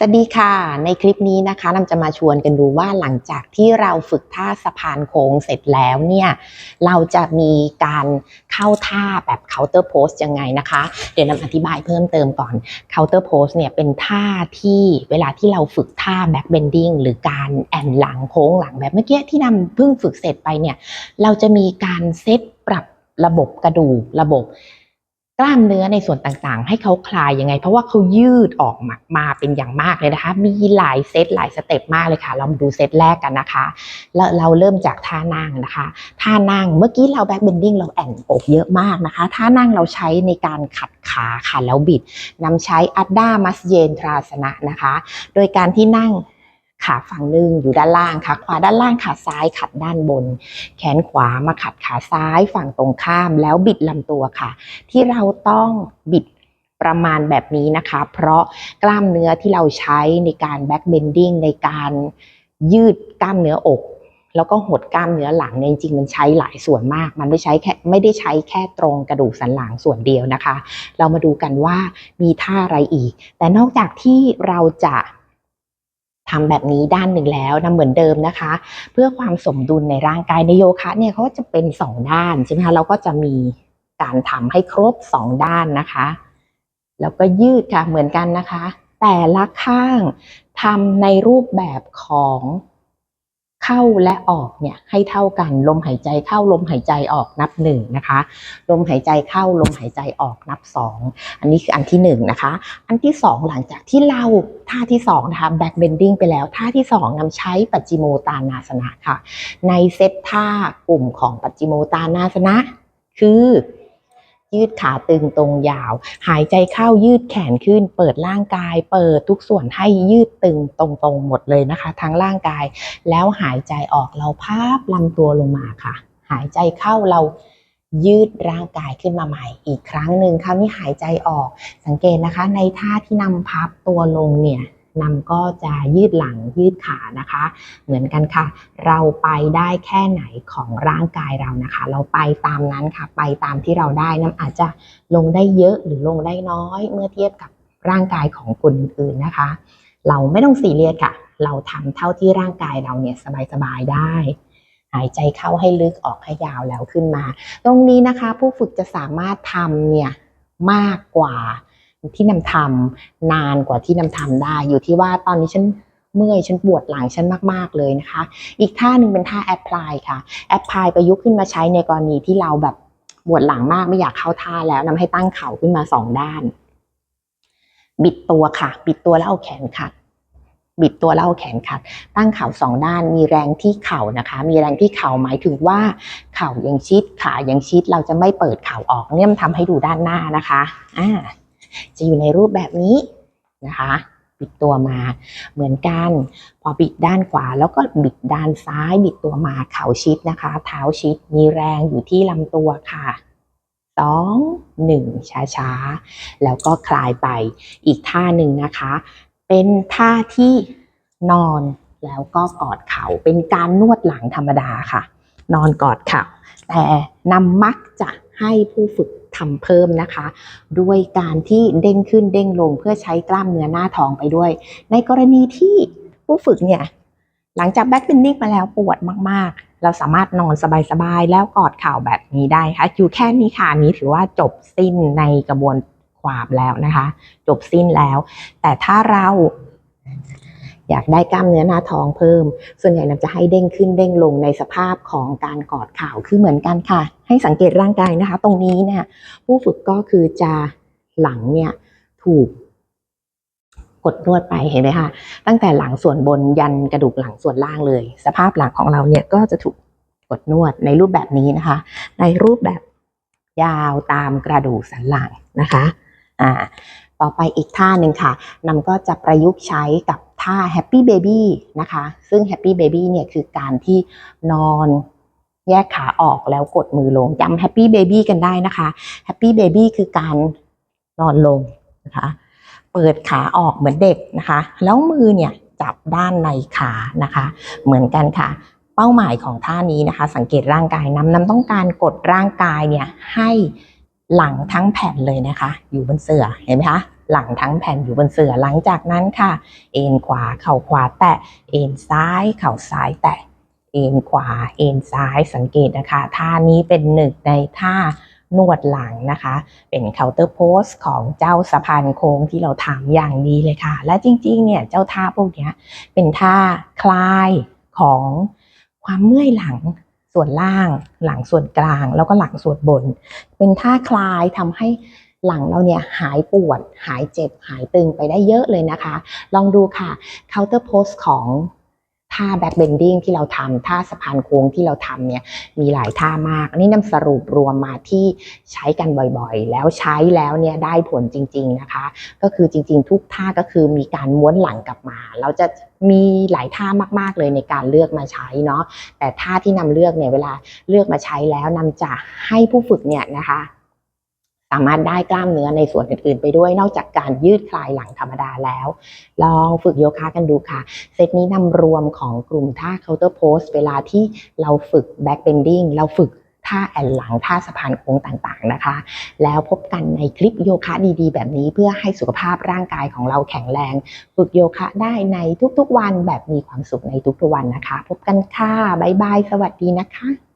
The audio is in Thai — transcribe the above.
สวัสดีค่ะ ในคลิปนี้นะคะนำจะมาชวนกันดูว่าหลังจากที่เราฝึกท่าสะพานโค้งเสร็จแล้วเนี่ย เราจะมีการเข้าท่าแบบ counter pose ยังไงนะคะ เดี๋ยวนำอธิบายเพิ่มเติมก่อน counter pose เนี่ยเป็นท่าที่เวลาที่เราฝึกท่า back bending หรือการแอนหลังโค้งหลังแบบเมื่อกี้ที่นำเพิ่งฝึกเสร็จไปเนี่ย เราจะมีการเซตปรับระบบกระดูกระบบ กล้ามเนื้อในส่วนต่างๆ ให้เขาคลายยังไง เพราะว่าเขายืดออกมามาเป็นอย่างมากเลยนะคะ มีหลายเซตหลายสเต็ปมากเลยค่ะ เรามาดูเซตแรกกันนะคะ แล้วเราเริ่มจากท่านั่งนะคะ ท่านั่งเมื่อกี้เราแบ็กเบนดิ้งเราแอนอกเยอะมากนะคะ ท่านั่งเราใช้ในการขัดขาค่ะแล้วบิดนำใช้อัดด้ามัสเยนทราสนะนะคะ โดยการที่นั่ง ขาฝั่งหนึ่งอยู่ด้านล่างขาขวาด้านล่างขาซ้ายขัดด้านบน แขนขวามาขัดขาซ้ายฝั่งตรงข้ามแล้วบิดลำตัวค่ะ ที่เราต้องบิดประมาณแบบนี้นะคะ เพราะกล้ามเนื้อที่เราใช้ในการแบ็กเบนดิ้งในการยืดกล้ามเนื้ออก แล้วก็หดกล้ามเนื้อหลังเนี่ยจริงๆมันใช้หลายส่วนมาก มันไม่ใช้แค่ไม่ได้ใช้แค่ตรงกระดูกสันหลังส่วนเดียวนะคะ เรามาดูกันว่ามีท่าอะไรอีก แต่นอกจากที่เราจะ ทำแบบนี้ด้านหนึ่งแล้วนะเหมือนเดิมนะคะ เพื่อความสมดุลในร่างกายในโยคะเนี่ยเขาจะเป็นสองด้านใช่ไหมคะเราก็จะมีการทำให้ครบสองด้านนะคะ แล้วก็ยืดค่ะเหมือนกันนะคะ แต่ละข้างทำในรูปแบบของ เข้าและออกเนี่ยให้เท่ากันลมหายใจเข้าลมหายใจออกนับหนึ่งนะคะลมหายใจเข้าลมหายใจออกนับสองอันนี้คืออันที่หนึ่งนะคะ อันที่สองหลังจากที่เราท่าที่สองนะคะ back bending ไปแล้วท่าที่สองนำใช้ปัจจิโมตานาสนะค่ะ ในเซตท่ากลุ่มของปัจจิโมตานาสนะ คือ ยืดขาตึงตรงยาว หายใจเข้ายืดแขนขึ้น เปิดร่างกาย เปิดทุกส่วนให้ยืดตึงตรงๆหมดเลยนะคะ ทั้งร่างกาย แล้วหายใจออกเราพาบลำตัวลงมาค่ะ หายใจเข้าเรายืดร่างกายขึ้นมาใหม่ อีกครั้งหนึ่งคราวนี้หายใจออก สังเกตนะคะ ในท่าที่นำพับตัวลงเนี่ย นำก็จะยืดหลังยืดขานะคะ เหมือนกันค่ะ เราไปได้แค่ไหนของร่างกายเรานะคะ เราไปตามนั้นค่ะ ไปตามที่เราได้น้ำอาจจะลงได้เยอะหรือลงได้น้อยเมื่อเทียบกับร่างกายของคนอื่นๆนะคะ เราไม่ต้องซีเรียสค่ะ เราทำเท่าที่ร่างกายเราเนี่ยสบายๆได้หายใจเข้าให้ลึกออกให้ยาวแล้วขึ้นมา ตรงนี้นะคะ ผู้ฝึกจะสามารถทำเนี่ยมากกว่า ที่นำทำนานกว่าที่นำทำได้ อยู่ที่ว่าตอนนี้ฉันเมื่อยฉันปวดหลังฉันมาก ๆ เลยนะคะ อีกท่าหนึ่งเป็นท่าแอปพลายค่ะแอปพลายประยุกต์ขึ้นมาใช้ในกรณีที่เราแบบปวดหลังมากไม่อยากเข้าท่าแล้วนำให้ตั้งเข่าขึ้นมาสองด้าน บิดตัวค่ะ บิดตัวแล้วเอาแขนขัดบิดตัวแล้วเอาแขนขัด ตั้งเข่าสองด้านมีแรงที่เข่านะคะ มีแรงที่เข่าหมายถึงว่าเข่ายังชิดขายังชิดเราจะไม่เปิดเข่าออกเนี่ยมันทำให้ดูด้านหน้านะคะอ่า จะอยู่ในรูปแบบนี้นะคะบิดตัวมาเหมือนกัน พอบิดด้านขวาแล้วก็บิดด้านซ้าย บิดตัวมาเข่าชิดนะคะ เท้าชิดมีแรงอยู่ที่ลำตัวค่ะสองหนึ่งช้าๆ แล้วก็คลายไปอีกท่าหนึ่งนะคะ เป็นท่าที่นอนแล้วก็กอดเข่าเป็นการนวดหลังธรรมดาค่ะ นอนกอดเข่าแต่นำมักจะให้ผู้ฝึก ทำเพิ่มนะคะ ด้วยการที่เด้งขึ้นเด้งลงเพื่อใช้กล้ามเนื้อหน้าท้องไปด้วย ในกรณีที่ผู้ฝึกเนี่ยหลังจากแบ็กเบนดิ้งมาแล้วปวดมากๆ เราสามารถนอนสบายๆ แล้วกอดเข่าแบบนี้ได้ค่ะอยู่แค่นี้ค่ะนนี้ถือว่าจบสิ้นในกระบวนความแล้วนะคะ จบสิ้นแล้ว แต่ถ้าเรา อยากได้กล้ามเนื้อหน้าท้องเพิ่ม ส่วนใหญ่เราจะให้เด้งขึ้นเด้งลงในสภาพของการกอดข่าวคือเหมือนกันค่ะ ให้สังเกตร่างกายนะคะ ตรงนี้เนี่ยผู้ฝึกก็คือจะหลังเนี่ยถูกกดนวดไปเห็นไหมคะตั้งแต่หลังส่วนบนยันกระดูกหลังส่วนล่างเลย สภาพหลังของเราเนี่ยก็จะถูกกดนวดในรูปแบบนี้นะคะ ในรูปแบบยาวตามกระดูกสันหลังนะคะอ่าต่อไปอีกท่าหนึ่งค่ะนำก็จะประยุกต์ใช้กับ ท่า Happy Baby นะคะ ซึ่ง Happy Baby เนี่ยคือการที่นอนแยกขาออกแล้วกดมือลงจำ Happy Baby กันได้นะคะ Happy Baby คือการนอนลงนะคะ เปิดขาออกเหมือนเด็กนะคะ แล้วมือเนี่ยจับด้านในขานะคะ เหมือนกันค่ะ เป้าหมายของท่านี้นะคะ สังเกตร่างกายน้ำน้ำต้องการกดร่างกายเนี่ยให้หลังทั้งแผ่นเลยนะคะ อยู่บนเสื่อเห็นไหมคะ หลังทั้งแผ่นอยู่บนเสื่อหลังจากนั้นค่ะ เอ็นขวาเข่าขวาแตะเอ็นซ้ายเข่าซ้ายแตะเอ็นขวาเอ็นซ้ายสังเกตนะคะ ท่านี้เป็นหนึ่งในท่านวดหลังนะคะ เป็น counter pose ของเจ้าสะพานโค้งที่เราทำอย่างดีเลยค่ะ และจริงๆเนี่ยเจ้าท่าพวกนี้เป็นท่าคลายของความเมื่อยหลังส่วนล่าง หลังส่วนกลาง แล้วก็หลังส่วนบน เป็นท่าคลายทำให้ หลังเราเนี่ยหายปวด หายเจ็บ หายตึงไปได้เยอะเลยนะคะ ลองดูค่ะ counter pose ของท่า back bending ที่เราทำท่าสะพานโค้งที่เราทำเนี่ยมีหลายท่ามาก อันนี้นำสรุปรวมมาที่ใช้กันบ่อยๆ แล้วใช้แล้วเนี่ยได้ผลจริง ๆนะคะ ก็คือจริง ๆ ทุกท่าก็คือมีการม้วนหลังกลับมา เราจะมีหลายท่ามากๆเลยในการเลือกมาใช้เนาะแต่ท่าที่นำเลือกเนี่ยเวลาเลือกมาใช้แล้วนำจะให้ผู้ฝึกเนี่ยนะคะ สามารถได้กล้ามเนื้อในส่วนอื่นๆ ไปด้วยนอกจากการยืดคลายหลังธรรมดาแล้ว ลองฝึกโยคะกันดูค่ะ เซตนี้นำรวมของกลุ่มท่า counter pose เวลาที่เราฝึก back bending เราฝึกท่าแอนหลังท่าสะพานโค้งต่างๆนะคะ แล้วพบกันในคลิปโยคะดีๆ แบบนี้เพื่อให้สุขภาพร่างกายของเราแข็งแรง ฝึกโยคะได้ในทุกๆวันแบบมีความสุขในทุกๆวันนะคะ พบกันค่ะบ๊ายบาย สวัสดีนะคะ